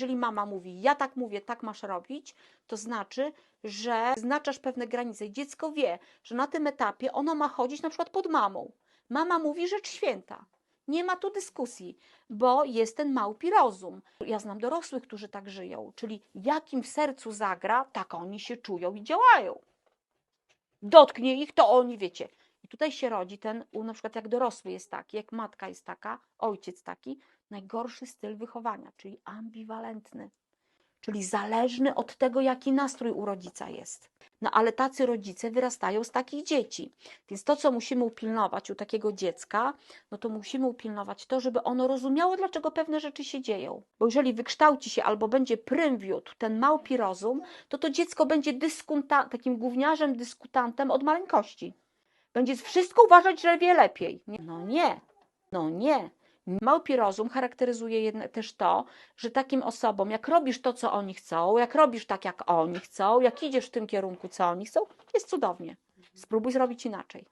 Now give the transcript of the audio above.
Jeżeli mama mówi, ja tak mówię, tak masz robić, to znaczy, że wyznaczasz pewne granice i dziecko wie, że na tym etapie ono ma chodzić na przykład pod mamą. Mama mówi rzecz święta. Nie ma tu dyskusji, bo jest ten małpi rozum. Ja znam dorosłych, którzy tak żyją, czyli jakim w sercu zagra, tak oni się czują i działają. Dotknie ich, to oni wiecie. Tutaj się rodzi ten, na przykład jak dorosły jest taki, jak matka jest taka, ojciec taki, najgorszy styl wychowania, czyli ambiwalentny, czyli zależny od tego, jaki nastrój u rodzica jest. No ale tacy rodzice wyrastają z takich dzieci. Więc to, co musimy upilnować u takiego dziecka, no to musimy upilnować to, żeby ono rozumiało, dlaczego pewne rzeczy się dzieją. Bo jeżeli wykształci się albo będzie prym wiódł ten małpi rozum, to to dziecko będzie dyskuta- takim gówniarzem, dyskutantem od maleńkości. Będzie wszystko uważać, że wie lepiej. No nie, no nie. Małpi rozum charakteryzuje też to, że takim osobom, jak robisz to, co oni chcą, jak robisz tak, jak oni chcą, jak idziesz w tym kierunku, co oni chcą, jest cudownie. Spróbuj zrobić inaczej.